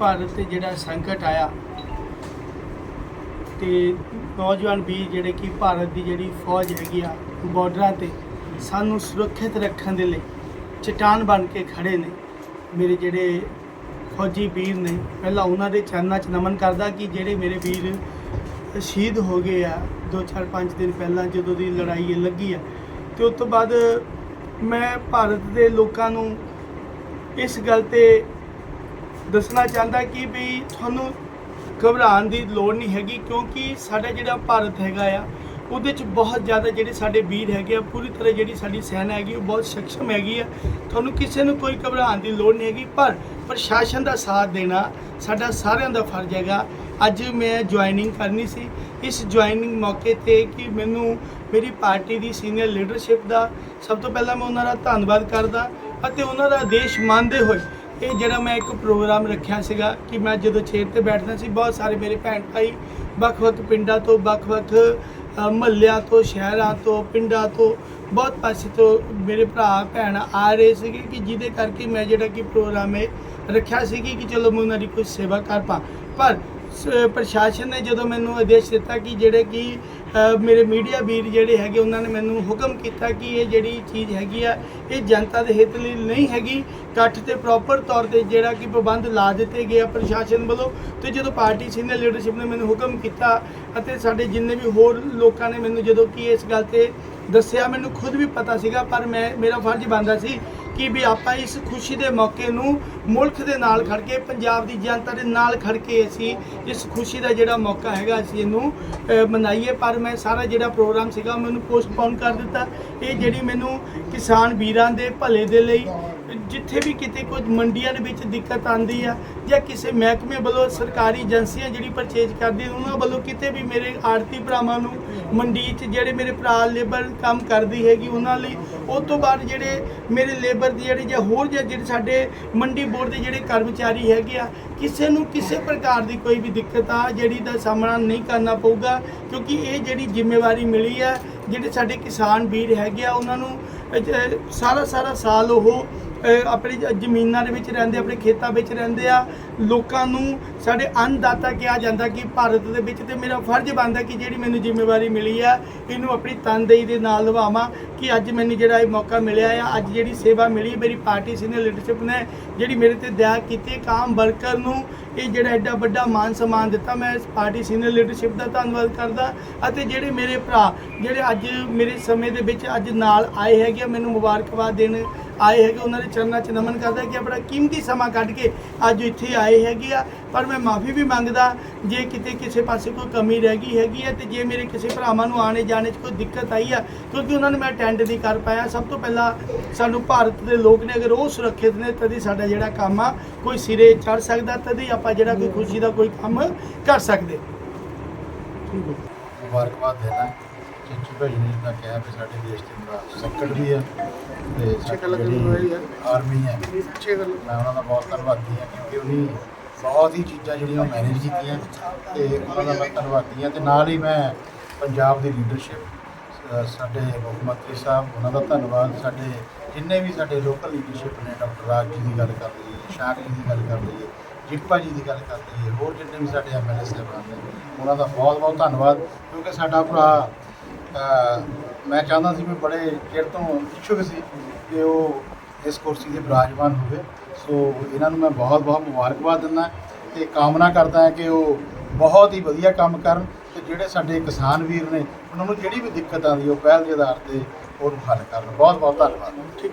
ਭਾਰਤ ਤੇ ਜਿਹੜਾ ਸੰਕਟ ਆਇਆ ਤੇ ਨੌਜਵਾਨ ਵੀਰ ਜਿਹੜੇ ਕਿ ਭਾਰਤ ਦੀ ਜਿਹੜੀ ਫੌਜ ਹੈਗੀ ਆ ਬਾਰਡਰਾਂ ਤੇ ਸਾਨੂੰ ਸੁਰੱਖਿਅਤ ਰੱਖਣ ਦੇ ਲਈ ਚਟਾਨ ਬਣ ਕੇ ਖੜੇ ਨੇ। ਮੇਰੇ ਜਿਹੜੇ ਫੌਜੀ ਵੀਰ ਨੇ, ਪਹਿਲਾਂ ਉਹਨਾਂ ਦੇ ਚਰਨਾਂ 'ਚ ਨਮਨ ਕਰਦਾ ਕਿ ਜਿਹੜੇ ਮੇਰੇ ਵੀਰ ਸ਼ਹੀਦ ਹੋ ਗਏ ਆ 2 4 5 ਦਿਨ ਪਹਿਲਾਂ ਜਦੋਂ ਦੀ ਲੜਾਈ ਲੱਗੀ ਆ। ਤੇ ਉਸ ਤੋਂ ਬਾਅਦ ਮੈਂ ਭਾਰਤ ਦੇ ਲੋਕਾਂ ਨੂੰ ਇਸ ਗੱਲ ਤੇ ਦੱਸਣਾ ਚਾਹੁੰਦਾ ਕਿ ਵੀ ਤੁਹਾਨੂੰ ਘਬਰਾਉਣ ਦੀ ਲੋੜ ਨਹੀਂ ਹੈਗੀ, ਕਿਉਂਕਿ ਸਾਡਾ ਜਿਹੜਾ ਭਾਰਤ ਹੈਗਾ ਆ, ਉਹਦੇ ਚ ਬਹੁਤ ਜ਼ਿਆਦਾ ਜਿਹੜੇ ਸਾਡੇ ਵੀਰ ਹੈਗੇ ਆ, ਪੂਰੀ ਤਰ੍ਹਾਂ ਜਿਹੜੀ ਸਾਡੀ ਸੈਨਾ ਹੈਗੀ, ਉਹ ਬਹੁਤ ਸક્ષਮ ਹੈਗੀ ਆ। ਤੁਹਾਨੂੰ ਕਿਸੇ ਨੂੰ ਕੋਈ ਘਬਰਾਉਣ ਦੀ ਲੋੜ ਨਹੀਂ ਹੈਗੀ, ਪਰ ਪ੍ਰਸ਼ਾਸਨ ਦਾ ਸਾਥ ਦੇਣਾ ਸਾਡਾ ਸਾਰਿਆਂ ਦਾ ਫਰਜ਼ ਹੈਗਾ। ਅੱਜ ਮੈਂ ਜੁਆਇਨਿੰਗ ਕਰਨੀ ਸੀ। ਇਸ ਜੁਆਇਨਿੰਗ ਮੌਕੇ ਤੇ ਕਿ ਮੈਨੂੰ ਮੇਰੀ ਪਾਰਟੀ ਦੀ ਸੀਨੀਅਰ ਲੀਡਰਸ਼ਿਪ ਦਾ ਸਭ ਤੋਂ ਪਹਿਲਾਂ ਮੈਂ ਉਹਨਾਂ ਦਾ ਧੰਨਵਾਦ ਕਰਦਾ ਅਤੇ ਉਹਨਾਂ ਦਾ ਆਦੇਸ਼ ਮੰਨਦੇ ਹੋਏ ਇਹ ਜਿਹੜਾ ਮੈਂ ਇੱਕ ਪ੍ਰੋਗਰਾਮ ਰੱਖਿਆ ਸੀਗਾ ਕਿ ਮੈਂ ਜਦੋਂ ਚੇਅਰ ਤੇ ਬੈਠਦਾ ਸੀ, ਬਹੁਤ ਸਾਰੇ ਮੇਰੇ ਭੈਣ ਭਾਈ ਵੱਖ-ਵੱਖ ਪਿੰਡਾਂ ਤੋਂ, ਵੱਖ-ਵੱਖ ਮਹੱਲਿਆਂ ਤੋਂ, ਸ਼ਹਿਰਾਂ ਤੋਂ, ਪਿੰਡਾਂ ਤੋਂ ਬਹੁਤ ਪਾਸੇ ਤੋਂ ਮੇਰੇ ਭਰਾ, ਭੈਣ ਆ ਰਹੇ ਸੀਗੇ ਕਿ ਜਿਹਦੇ ਕਰਕੇ ਮੈਂ ਜਿਹੜਾ ਕਿ ਪ੍ਰੋਗਰਾਮ ਇਹ ਰੱਖਿਆ ਸੀ ਕਿ ਚਲੋ ਮੈਂ ਉਹਨਾਂ ਦੀ ਕੋਈ ਸੇਵਾ ਕਰ ਪਾ। ਪਰ ਪ੍ਰਸ਼ਾਸਨ ਨੇ ਜਦੋਂ ਮੈਨੂੰ ਆਦੇਸ਼ ਦਿੱਤਾ ਕਿ ਜਿਹੜੇ ਕਿ ਮੇਰੇ ਮੀਡੀਆ ਵੀਰ ਜਿਹੜੇ ਹੈਗੇ, ਉਹਨਾਂ ਨੇ ਮੈਨੂੰ ਹੁਕਮ ਕੀਤਾ ਕਿ ਇਹ ਜਿਹੜੀ ਚੀਜ਼ ਹੈਗੀ ਆ, ਇਹ ਜਨਤਾ ਦੇ ਹਿੱਤ ਲਈ ਨਹੀਂ ਹੈਗੀ। ਇਕੱਠ ਤੇ ਪ੍ਰੋਪਰ ਤੌਰ ਤੇ ਜਿਹੜਾ ਕਿ ਪ੍ਰਬੰਧ ਲਾ ਦਿੱਤੇ ਗਏ ਆ ਪ੍ਰਸ਼ਾਸਨ ਵੱਲੋਂ ਤੇ ਜਦੋਂ ਪਾਰਟੀ ਸੀਨੀਅਰ ਲੀਡਰਸ਼ਿਪ ਨੇ ਮੈਨੂੰ ਹੁਕਮ ਕੀਤਾ ਅਤੇ ਸਾਡੇ ਜਿੰਨੇ ਵੀ ਹੋਰ ਲੋਕਾਂ ਨੇ ਮੈਨੂੰ ਜਦੋਂ ਕਿ ਇਸ ਗੱਲ ਤੇ ਦੱਸਿਆ, ਮੈਨੂੰ ਖੁਦ ਵੀ ਪਤਾ ਸੀਗਾ, ਪਰ ਮੈਂ, ਮੇਰਾ ਫਰਜ਼ ਬਣਦਾ ਸੀ ਕਿ ਵੀ ਆਪਾਂ ਇਸ ਖੁਸ਼ੀ ਦੇ ਮੌਕੇ ਨੂੰ ਮੁਲਕ ਦੇ ਨਾਲ ਖੜ ਕੇ, ਪੰਜਾਬ ਦੀ ਜਨਤਾ ਦੇ ਨਾਲ ਖੜ ਕੇ ਅਸੀਂ ਇਸ ਖੁਸ਼ੀ ਦਾ ਜਿਹੜਾ ਮੌਕਾ ਹੈਗਾ, ਅਸੀਂ ਇਹਨੂੰ ਮਨਾਈਏ। ਪਰ ਮੈਂ ਸਾਰਾ ਜਿਹੜਾ ਪ੍ਰੋਗਰਾਮ ਸੀਗਾ ਮੈਨੂੰ ਪੋਸਟਪੋਨ ਕਰ ਦਿੱਤਾ। ਇਹ ਜਿਹੜੀ ਮੈਨੂੰ ਕਿਸਾਨ ਵੀਰਾਂ ਦੇ ਭਲੇ ਦੇ ਲਈ ਜਿੱਥੇ ਵੀ ਕਿਤੇ ਕੁਝ ਮੰਡੀਆਂ ਦੇ ਵਿੱਚ ਦਿੱਕਤ ਆਂਦੀ ਆ ਜਾਂ ਕਿਸੇ ਮਹਿਕਮੇ ਵੱਲੋਂ ਸਰਕਾਰੀ ਏਜੰਸੀਆਂ ਜਿਹੜੀ ਪਰਚੇਜ ਕਰਦੀ ਉਹਨਾਂ ਵੱਲੋਂ ਕਿਤੇ ਵੀ ਮੇਰੇ ਆੜਤੀ ਭਰਾਵਾਂ ਨੂੰ ਮੰਡੀ 'ਚ ਜਿਹੜੇ ਮੇਰੇ ਭਰਾ ਲੇਬਰ ਕੰਮ ਕਰਦੀ ਹੈਗੀ, ਉਹਨਾਂ ਲਈ ਉਸ ਤੋਂ ਬਾਅਦ ਜਿਹੜੇ ਮੇਰੇ ਲੇਬਰ ਦੀ ਜਿਹੜੀ ਜਾਂ ਹੋਰ ਜਾਂ ਜਿਹੜੇ ਸਾਡੇ ਮੰਡੀ ਬੋਰਡ ਦੇ ਜਿਹੜੇ ਕਰਮਚਾਰੀ ਹੈਗੇ ਆ, ਕਿਸੇ ਨੂੰ ਕਿਸੇ ਪ੍ਰਕਾਰ ਦੀ ਕੋਈ ਵੀ ਦਿੱਕਤ ਆ, ਜਿਹੜੀ ਦਾ ਸਾਹਮਣਾ ਨਹੀਂ ਕਰਨਾ ਪਊਗਾ, ਕਿਉਂਕਿ ਇਹ ਜਿਹੜੀ ਜ਼ਿੰਮੇਵਾਰੀ ਮਿਲੀ ਆ, ਜਿਹੜੇ ਸਾਡੇ ਕਿਸਾਨ ਵੀਰ ਹੈਗੇ ਆ, ਉਹਨਾਂ ਨੂੰ ਸਾਰਾ ਸਾਰਾ ਸਾਲ ਉਹ ਆਪਣੀ ਜ਼ਮੀਨਾਂ ਦੇ ਵਿੱਚ ਰਹਿੰਦੇ, ਆਪਣੇ ਖੇਤਾਂ ਵਿੱਚ ਰਹਿੰਦੇ ਆ, ਲੋਕਾਂ ਨੂੰ ਸਾਡੇ ਅੰਨਦਾਤਾ ਕਿਹਾ ਜਾਂਦਾ ਕਿ ਭਾਰਤ ਦੇ ਵਿੱਚ ਤੇ ਮੇਰਾ ਫਰਜ਼ ਬਣਦਾ ਕਿ ਜਿਹੜੀ ਮੈਨੂੰ ਜ਼ਿੰਮੇਵਾਰੀ ਮਿਲੀ ਆ, ਇਹਨੂੰ ਆਪਣੀ ਤਨਦੇਹੀ ਦੇ ਨਾਲ ਨਿਭਾਵਾਂ ਕਿ ਅੱਜ ਮੈਨੂੰ ਜਿਹੜਾ ਇਹ ਮੌਕਾ ਮਿਲਿਆ ਆ, ਅੱਜ ਜਿਹੜੀ ਸੇਵਾ ਮਿਲੀ, ਮੇਰੀ ਪਾਰਟੀ ਸੀਨੀਅਰ ਲੀਡਰਸ਼ਿਪ ਨੇ, ਜਿਹੜੀ ਮੇਰੇ ਤੇ ਦਇਆ ਕੀਤੀ, ਇੱਕ ਆਮ ਵਰਕਰ ਨੂੰ ਇਹ ਜਿਹੜਾ ਐਡਾ ਵੱਡਾ ਮਾਨ ਸਨਮਾਨ ਦਿੱਤਾ ਮੈਂ ਇਸ ਪਾਰਟੀ ਸੀਨੀਅਰ ਲੀਡਰਸ਼ਿਪ ਦਾ ਧੰਨਵਾਦ ਕਰਦਾ ਅਤੇ ਜਿਹੜੇ ਮੇਰੇ ਭਰਾ ਜਿਹੜੇ ਅੱਜ ਮੇਰੇ ਸਮੇਂ ਦੇ ਵਿੱਚ ਅੱਜ ਨਾਲ ਆਏ ਹੈਗੇ ਆ, ਮੈਨੂੰ ਮੁਬਾਰਕਬਾਦ ਦੇਣ ਆਏ ਹੈਗੇ ਉਹਨਾਂ ਦੇ ਚਰਨਾਂ 'ਚ ਨਮਨ ਕਰਦਾ ਕਿ ਆਪਣਾ ਕੀਮਤੀ ਸਮਾਂ ਕੱਢ ਕੇ ਅੱਜ ਇੱਥੇ ਆਏ ਹੈਗੇ ਆ। ਪਰ ਮੈਂ ਮਾਫੀ ਵੀ ਮੰਗਦਾ ਜੇ ਕਿਤੇ ਕਿਸੇ ਪਾਸੇ ਕੋਈ ਕਮੀ ਰਹਿ ਗਈ ਹੈਗੀ ਹੈ ਤੇ ਜੇ ਮੇਰੇ ਕਿਸੇ ਭਰਾਵਾਂ ਨੂੰ ਆਣੇ ਜਾਣੇ 'ਚ ਕੋਈ ਦਿੱਕਤ ਆਈ ਆ ਕਿਉਂਕਿ ਉਹਨਾਂ ਨੂੰ ਮੈਂ ਅਟੈਂਡ ਨਹੀਂ ਕਰ ਪਾਇਆ। ਸਭ ਤੋਂ ਪਹਿਲਾਂ ਸਾਨੂੰ ਭਾਰਤ ਦੇ ਲੋਕ ਨੇ ਅਗਰ ਉਹ ਸੁਰੱਖਿਅਤ ਨੇ ਤਦ ਹੀ ਸਾਡਾ ਜਿਹੜਾ ਕੰਮ ਆ ਕੋਈ ਸਿਰੇ ਚੜ ਸਕਦਾ ਤਦ ਹੀ ਆਪਾਂ ਜਿਹੜਾ ਕੋਈ ਖੁਸ਼ੀ ਦਾ ਕੋਈ ਕੰਮ ਕਰ ਸਕਦੇ। ਮੁਬਾਰਕਬਾਦ ਦੇਣਾ। ਚਿੱਚੂ ਭਾਈ ਨੇ ਜਿੱਦਾਂ ਕਿਹਾ ਵੀ ਸਾਡੇ ਦੇਸ਼ ਦੇ ਬੜਾ ਸੰਕਟ ਵੀ ਹੈ ਤੇ ਸਾਡੀ ਜਿਹੜੀ ਆਰਮੀ ਹੈ ਮੈਂ ਉਹਨਾਂ ਦਾ ਬਹੁਤ ਧੰਨਵਾਦੀ ਹਾਂ ਕਿਉਂਕਿ ਉਹਨੇ ਬਹੁਤ ਹੀ ਚੀਜ਼ਾਂ ਜਿਹੜੀਆਂ ਮੈਨੇਜ ਕੀਤੀਆਂ ਤੇ ਉਹਨਾਂ ਦਾ ਮੈਂ ਧੰਨਵਾਦੀ ਹਾਂ ਤੇ ਨਾਲ ਹੀ ਮੈਂ ਪੰਜਾਬ ਦੀ ਲੀਡਰਸ਼ਿਪ ਸਾਡੇ ਮੁੱਖ ਮੰਤਰੀ ਸਾਹਿਬ ਉਹਨਾਂ ਦਾ ਧੰਨਵਾਦ। ਸਾਡੇ ਜਿੰਨੇ ਵੀ ਸਾਡੇ ਲੋਕਲ ਲੀਡਰਸ਼ਿਪ ਨੇ ਡਾਕਟਰ ਰਾਜ ਜੀ ਦੀ ਗੱਲ ਕਰ ਲਈਏ ਸ਼ਾਕ ਜੀ ਦੀ ਗੱਲ ਕਰ ਲਈਏ ਜਿੱਪਾ ਜੀ ਦੀ ਗੱਲ ਕਰ ਲਈਏ ਹੋਰ ਜਿੰਨੇ ਵੀ ਸਾਡੇ ਐਮਐਲਏ ਸਾਹਿਬਾਨ ਨੇ, ਉਹਨਾਂ ਦਾ ਬਹੁਤ ਬਹੁਤ ਧੰਨਵਾਦ, ਕਿਉਂਕਿ ਸਾਡਾ ਭਰਾ ਮੈਂ ਚਾਹੁੰਦਾ ਸੀ ਵੀ ਬੜੇ ਚਿਰ ਤੋਂ ਇੱਛੁਕ ਸੀ ਕਿ ਉਹ ਇਸ ਕੁਰਸੀ ਤੇ ਬਿਰਾਜਮਾਨ ਹੋਵੇ। ਸੋ ਇਹਨਾਂ ਨੂੰ ਮੈਂ ਬਹੁਤ ਬਹੁਤ ਮੁਬਾਰਕਬਾਦ ਦਿੰਦਾ ਤੇ ਕਾਮਨਾ ਕਰਦਾ ਹਾਂ ਕਿ ਉਹ ਬਹੁਤ ਹੀ ਵਧੀਆ ਕੰਮ ਕਰਨ ਤੇ ਜਿਹੜੇ ਸਾਡੇ ਕਿਸਾਨ ਵੀਰ ਨੇ, ਉਹਨਾਂ ਨੂੰ ਜਿਹੜੀ ਵੀ ਦਿੱਕਤ ਆਉਂਦੀ ਉਹ ਪਹਿਲ ਦੇ ਆਧਾਰ ਤੇ ਉਹਨੂੰ ਹੱਲ ਕਰਨ। ਬਹੁਤ ਬਹੁਤ ਧੰਨਵਾਦ। ਠੀਕ।